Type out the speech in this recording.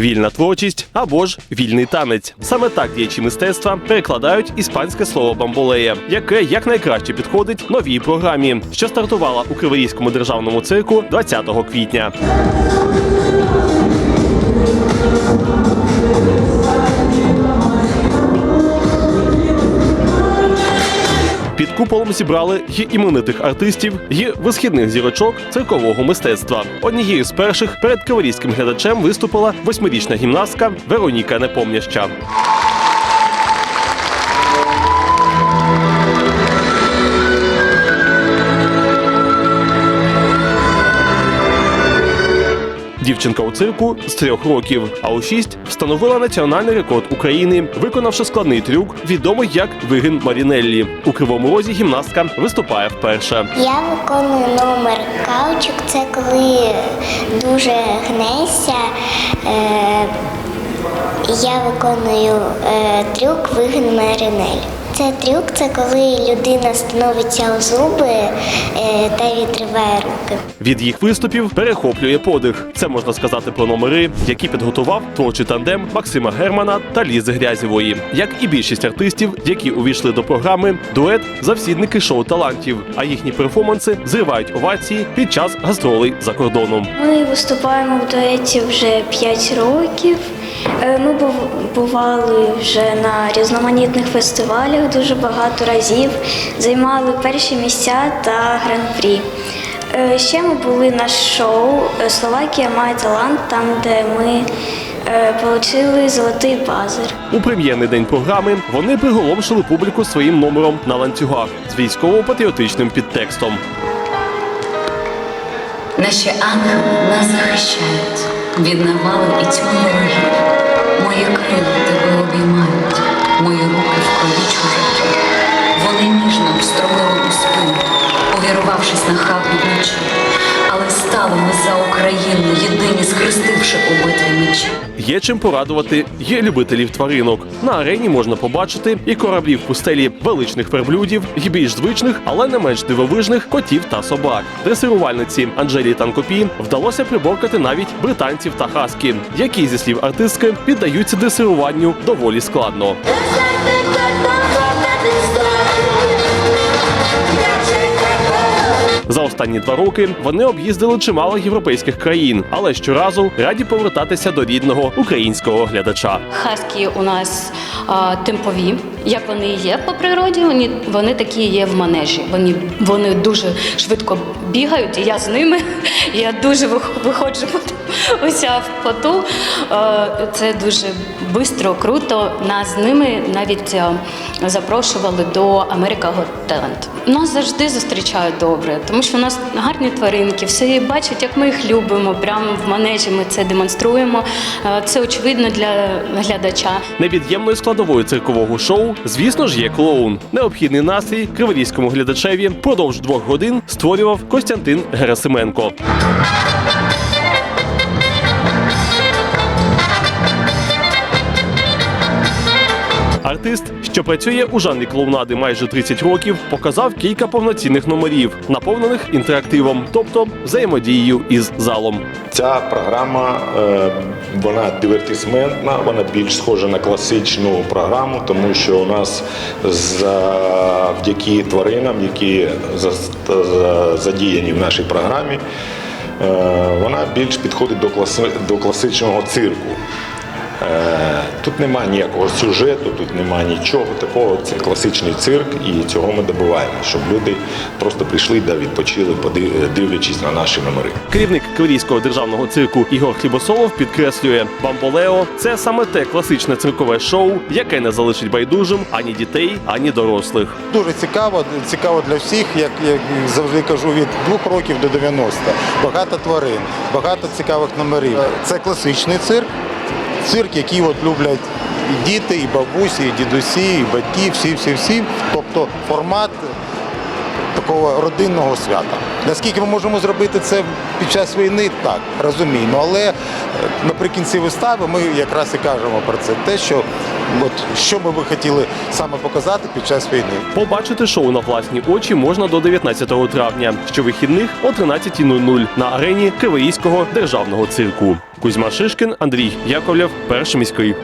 вільна творчість або ж вільний танець. Саме так діячі мистецтва перекладають іспанське слово бамболея, яке якнайкраще підходить новій програмі, що стартувала у Криворізькому державному цирку 20 квітня. Куполом зібрали й іменитих артистів, й висхідних зірочок циркового мистецтва. Однією з перших перед кавалійським глядачем виступила восьмирічна гімнастка Вероніка Непомняща. Дівчинка у цирку з трьох років, а у шість встановила національний рекорд України, виконавши складний трюк, відомий як вигин Марінеллі. У кривому розі гімнастка виступає вперше. Я виконую номер каучук. Це коли дуже гнешся. Е, я виконую е, трюк вигин маринель. Це трюк, це коли людина становиться у зуби е, та відриває руки. Від їх виступів перехоплює подих. Це можна сказати про номери, які підготував творчий тандем Максима Германа та Лізи Грязєвої. Як і більшість артистів, які увійшли до програми, дует завсідники шоу талантів, а їхні перформанси зривають овації під час гастролей за кордоном. Ми виступаємо в дуеті вже 5 років. Е, Ми був- бували вже на різноманітних фестивалях дуже багато разів, займали перші місця та гран-прі. Е, Ще ми були на шоу е, Словакія має талант, там, де ми отримали золотий пазир. У прем'єрний день програми вони приголомшили публіку своїм номером на ланцюгах з військово-патріотичним підтекстом. Наші ангели нас захищають від навали і ворогів. Мої крила тебе Єдині схрестивши у битві мечі. Є чим порадувати є любителів тваринок. На арені можна побачити і кораблі в пустелі величних верблюдів, і більш звичних, але не менш дивовижних котів та собак. Дресирувальниці Анжелі Танкопі вдалося приборкати навіть британців та хаски, які зі слів артистки піддаються дресируванню доволі складно. За останні два роки вони об'їздили чимало європейських країн, але щоразу раді повертатися до рідного українського глядача. Хаски у нас а, темпові, як вони є по природі. Вони, вони такі є в манежі. Вони, вони дуже швидко бігають, і я з ними. Я дуже виходжу уся в поту. Е, Це дуже швидко, круто. Нас з ними навіть е, запрошували до Got Talent. Нас завжди зустрічають добре, тому що у нас гарні тваринки, всі бачать, як ми їх любимо. Прямо в манежі ми це демонструємо. Е, Це очевидно для глядача. Невід'ємною складовою циркового шоу, звісно ж, є клоун. Необхідний настрій криворізькому глядачеві впродовж двох годин створював Костянтин Герасименко. Артист, що працює у жанрі клоунади майже 30 років, показав кілька повноцінних номерів, наповнених інтерактивом, тобто взаємодією із залом. Ця програма е, вона дивертисментна, вона більш схожа на класичну програму, тому що у нас завдяки тваринам, які за- за- задіяні в нашій програмі, е, вона більш підходить до класичного цирку. Е, Тут немає ніякого сюжету, тут немає нічого такого. Це класичний цирк, і цього ми добуваємо, щоб люди просто прийшли да відпочили, поди- дивлячись на наші номери. Керівник Київського державного цирку Ігор Хлібосолов підкреслює, Бамболео це саме те класичне циркове шоу, яке не залишить байдужим ані дітей, ані дорослих. Дуже цікаво, цікаво для всіх, як я завжди кажу, від двох років до 90. Багато тварин, багато цікавих номерів. Це класичний цирк, цирк, який от люблять і діти, і бабусі, і дідусі, і батьки, всі, всі, всі. Тобто формат такого родинного свята. Наскільки ми можемо зробити це під час війни, так, розуміємо. Але е, наприкінці вистави ми якраз і кажемо про це, те, що от що би ви хотіли саме показати під час війни. Побачити шоу на власні очі можна до 19 травня, щовихідних о 13.00 на арені Кривоїського державного цирку. Кузьма Шишкін, Андрій Яковлєв, перший міський.